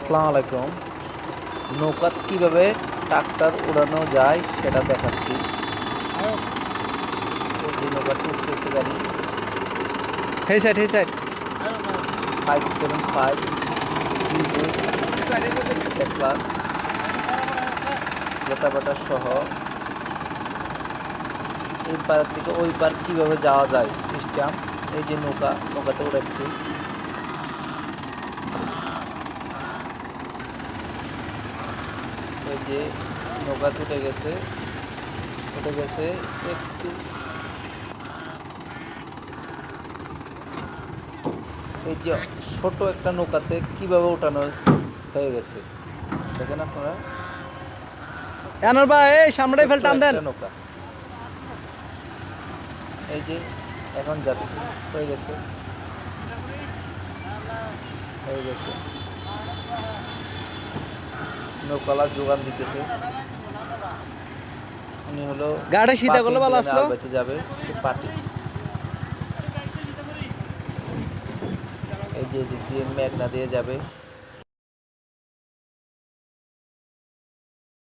আসসালামু আলাইকুম নৌকা কীভাবে ট্রাক্টর উড়ানো যায় সেটা দেখাচ্ছি। এই যে নৌকাটি উঠতেছে গাড়ি হেই সাইড হেই সাইড। ফাইভ সেভেন ফাইভ দেখলাম গোটাবাটা সহ। এই পার থেকে ওই পার কীভাবে যাওয়া যায় সিস্টেম এই যে নৌকা নৌকাতে উড়াচ্ছি। এই যে নৌকা উঠে গেছে উঠে গেছে একটু। এই যে ছোট একটা নৌকাতে কীভাবে ওঠানো হয়ে গেছে? দেখেন আপনারা। এনার ভাই এই সামনেটাই ফেল ছোট্ট টান দেন। নৌকা। এই যে এখন যাচ্ছে হয়ে গেছে। হয়ে গেছে। নৌকালা যোগান দিতেছে। উনি হলো গাড়ি সিধা করলে ভালো আসলো। বাইতে যাবে পার্টি। এই যে দিয়ে মেঘনা দিয়ে যাবে।